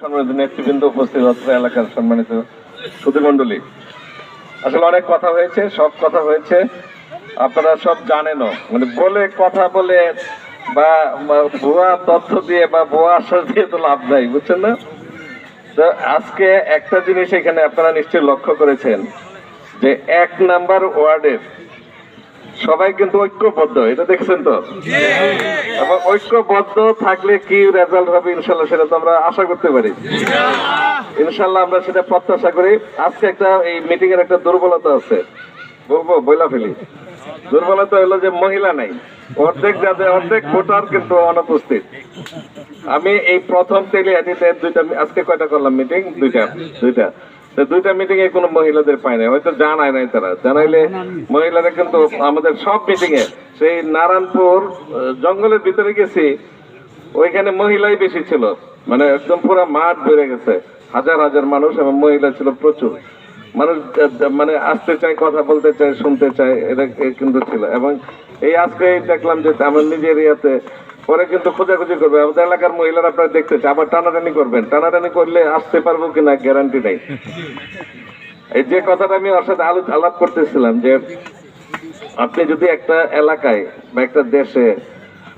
সম্মানিত নেতৃবৃন্দ, উপস্থিত অত্র এলাকার সম্মানিত সুধীমণ্ডলী। আসলে অনেক কথা হয়েছে, সব কথা হয়েছে। আপনারা সব জানেনও। মানে বলে কথা বলে বা ভুয়া তথ্য দিয়ে বা ভুয়া আশ্বাস দিয়ে তো লাভ নাই, বুঝছেন না? তো আজকে একটা জিনিস এখানে আপনারা নিশ্চয়ই লক্ষ্য করেছেন, যে এক নাম্বার ওয়ার্ডের সবাই কিন্তু ঐক্যবদ্ধ এটা দেখছেন তো? এবং ঐক্যবদ্ধ থাকলে কি রেজাল্ট হবে ইনশাল্লাহ সেটা তো আমরা আশা করতে পারি। ইনশাল্লাহ। আমরা সেটা প্রত্যাশা করি। আজকে একটা এই মিটিং এর একটা দুর্বলতা আছে। বলব বইলা ফেলি। দুর্বলতা হলো যে মহিলা নাই। অর্ধেক যাদের অর্ধেক ভোটার কিন্তু অনুপস্থিত। আমি এই প্রথম তেলিয়াটিতে দুইটা আজকে কয়টা করলাম মিটিং দুইটা দুইটা। দুইটা মিটিং এ কোনো মহিলাদের পায় নাই হয়তো জানায় নাই তারা। জানাইলে মহিলারা কিন্তু আমাদের সব মিটিং এ সেই নারায়ণপুর জঙ্গলের ভিতরে গেছি ওইখানে মহিলাই বেশি ছিল। মানে একদম পুরো মাঠ বেড়ে গেছে। হাজার হাজার মানুষ এবং মহিলা ছিল প্রচুর। মানুষ মানে আসতে চায় কথা বলতে চায় শুনতে চায় এটা কিন্তু ছিল। এবং এই আজকে দেখলাম যে আমার নিজের ইয়াতে পরে কিন্তু খোঁজাখুঁজি করবে। আমাদের এলাকার মহিলারা আপনারা দেখতেছে আবার টানাটানি করবেন। টানাটানি করলে আসতে পারব কিনা গ্যারান্টি নাই। এই যে কথাটা আমি ওর সাথে আলো আলাপ করতেছিলাম যে আপনি যদি একটা এলাকায় বা একটা দেশে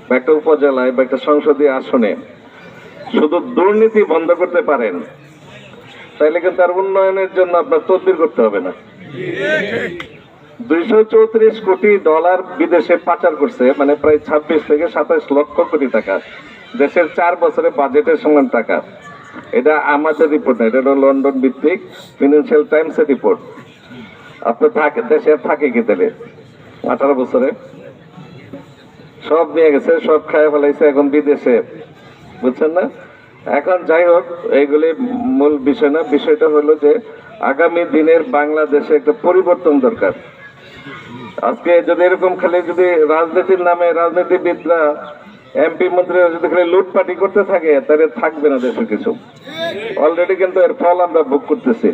বা একটা উপজেলায় বা একটা সংসদীয় আসনে শুধু দুর্নীতি বন্ধ করতে পারেন, তাহলে কিন্তু তার উন্নয়নের জন্য আপনার তদবির করতে হবে না। দুইশো চৌত্রিশ কোটি ডলার বিদেশে পাচার করছে মানে প্রায় ছাব্বিশ থেকে সাতাশ লক্ষ কোটি টাকা। দেশের চার বছরে বাজেটের সমান টাকা। এটা আমাদের রিপোর্ট না, এটা হলো লন্ডন ভিত্তিক ফিনান্সিয়াল টাইমসের রিপোর্ট আপনার থাকে, দেশে থাকে কি তাহলে? আঠারো বছরে। সব নিয়ে গেছে, সব খায় ফেলাইছে এখন বিদেশে। বুঝছেন না? এখন যাই হোক, এইগুলি মূল বিষয় না। বিষয়টা হলো যে আগামী দিনের বাংলাদেশে একটা পরিবর্তন দরকার। আজকে যদি এরকম খালি যদি রাজনীতির নামে রাজনীতিবিদরা এমপি মন্ত্রীরা যদি খালি লুটপাটি করতে থাকে, তাহলে থাকবে না দেশে কিছু। অলরেডি কিন্তু এর ফল আমরা ভোগ করতেছি।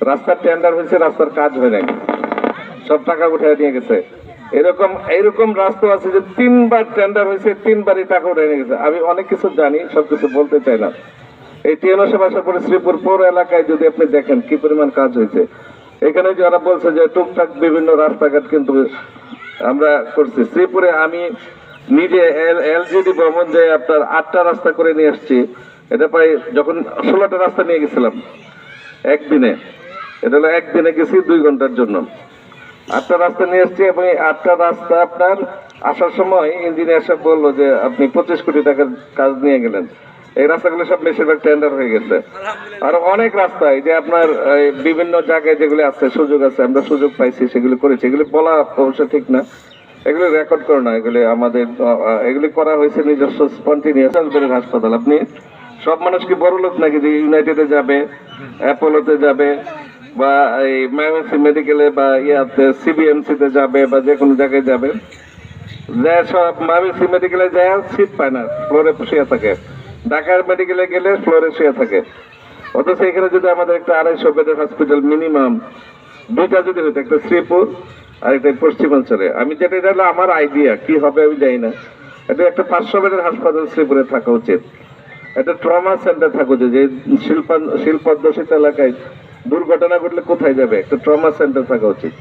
রাস্তার টেন্ডার হয়েছে, রাস্তার কাজ হয় নাই। সব টাকা উঠে নিয়ে গেছে। এরকম এরকম রাস্তা আছে যে তিনবার টেন্ডার হয়েছে, তিনবারই টাকা উঠে নিয়ে গেছে। আমি অনেক কিছু জানি, সব কিছু বলতে চাই না। এই টিএনএসে আসার পরে শ্রীপুর পৌর এলাকায় যদি আপনি দেখেন কি পরিমাণ কাজ হয়েছে এখানে যারা বলছে যে টুকটাক বিভিন্ন রাস্তাঘাট কিন্তু আমরা করছি। শ্রীপুরে আমি নিজে এলজিডি ভ্রমণ যে আপনার আটটা রাস্তা করে নিয়ে আসছি, এটা প্রায় যখন ষোলোটা রাস্তা নিয়ে গেছিলাম একদিনে, এটা হলো একদিনে গেছি দুই ঘণ্টার জন্য। আটটা রাস্তা নিয়ে এসছি এবং আটটা রাস্তা আপনার আসার সময় ইঞ্জিনিয়ার সাহেব বলল যে আপনি পঁচিশ কোটি টাকার কাজ নিয়ে গেলেন। এই রাস্তাগুলো সব বেশিরভাগ টেন্ডার হয়ে গেছে। আর অনেক রাস্তায় যে আপনার বিভিন্ন জায়গায় যেগুলি আছে সুযোগ আছে আমরা সুযোগ পাইছি সেগুলি করেছি। এগুলি বলা অবশ্য ঠিক না। এগুলি রেকর্ড করে না এগুলি আমাদের এগুলি করা হয়েছে নিজস্ব স্পন্টিনিয়াস হাসপাতাল। আপনি সব মানুষ কি বড় লোক নাকি যে ইউনাইটেডে যাবে অ্যাপোলোতে যাবে বা এই মায়াসি মেডিকেলে বা ইয়াতে সিবিএমসিতে যাবে বা যে কোনো জায়গায় যাবে? যে সব মায়াসি মেডিকেলে যায় সিট পায় না ফ্লোরে শুয়ে থাকে। ঢাকার মেডিকেলে গেলে ফ্লোরে শুয়ে থাকে। অথচ এখানে যদি আমাদের একটা আড়াইশো বেডের হসপিটাল মিনিমাম দুইটা যদি হতো একটা শ্রীপুর আর একটা পশ্চিমাঞ্চলে। আমি যেটা, এটা হলো আমার আইডিয়া কি হবে আমি জানি না। এটা একটা পাঁচশো বেডের হাসপাতাল শ্রীপুরে থাকা উচিত। একটা ট্রমা সেন্টার থাকা উচিত, যে শিল্পান শিল্পোদ্যোষিত এলাকায় দুর্ঘটনা ঘটলে কোথায় যাবে? একটা ট্রমা সেন্টার থাকা উচিত।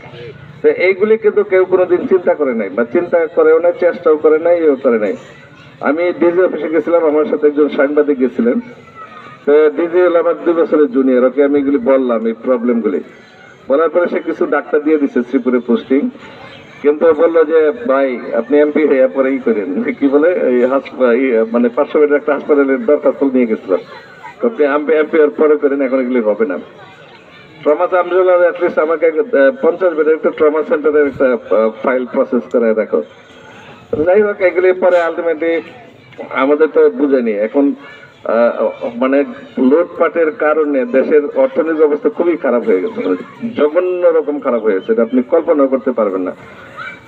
তো এইগুলি কিন্তু কেউ কোনোদিন চিন্তা করে নাই, বা চিন্তা করেও নাই, চেষ্টাও করে নাই ইয়েও করে নাই। আমি ডিজি অফিসে গেছিলাম, আমার সাথে একজন সাংবাদিক গেছিলেন। ডিজি হলো আমার দুই বছরের জুনিয়র ওকে আমি এগুলি বললাম, এই প্রবলেমগুলি বলার পরে সে কিছু ডাক্তার দিয়ে দিচ্ছে শ্রীপুরে পোস্টিং কিন্তু বলল যে, ভাই, আপনি এমপি হয়ে পরে ই করেন। কি বলে, এই মানে পাঁচশো বেডের একটা হাসপাতালের দরখাস্ত নিয়ে গেছিলাম। আপনি এমপি এমপি পরে করেন, এখন এগুলি হবে না। ট্রমা আমজুল অ্যাটলিস্ট আমাকে পঞ্চাশ বেডের একটা ট্রমা সেন্টারের একটা ফাইল প্রসেস করে রাখো যাই হোক, এগুলি পরে আলটিমেটলি আমাদের তো বুঝেনি। এখন মানে লুটপাটের কারণে দেশের অর্থনৈতিক অবস্থা খুবই খারাপ হয়ে গেছে মানে জঘন্য রকম খারাপ হয়ে গেছে আপনি কল্পনা করতে পারবেন না।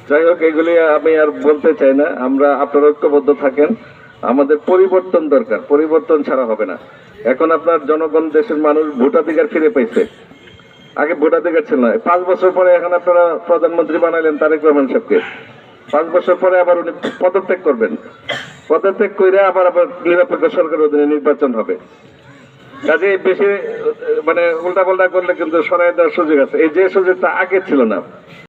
যাই হোক, এগুলি আমি আর বলতে চাই না, আমরা আপনারা ঐক্যবদ্ধ থাকেন, আমাদের পরিবর্তন দরকার, পরিবর্তন ছাড়া হবে না। এখন আপনার জনগণ, দেশের মানুষ ভোটাধিকার ফিরে পাইছে। আগে ভোটাধিকার ছিল না, পাঁচ বছর পরে এখন আপনারা প্রধানমন্ত্রী বানাইলেন তারেক রহমান সাহেবকে। পাঁচ বছর পরে আবার উনি পদত্যাগ করবেন। পদত্যাগ করে আবার আবার নিরপেক্ষ সরকারের অধীনে নির্বাচন হবে। কাজে বেশি মানে উল্টা পাল্টা করলে কিন্তু সরাই দেওয়ার সুযোগ আছে। এই যে সুযোগটা আগে ছিল না।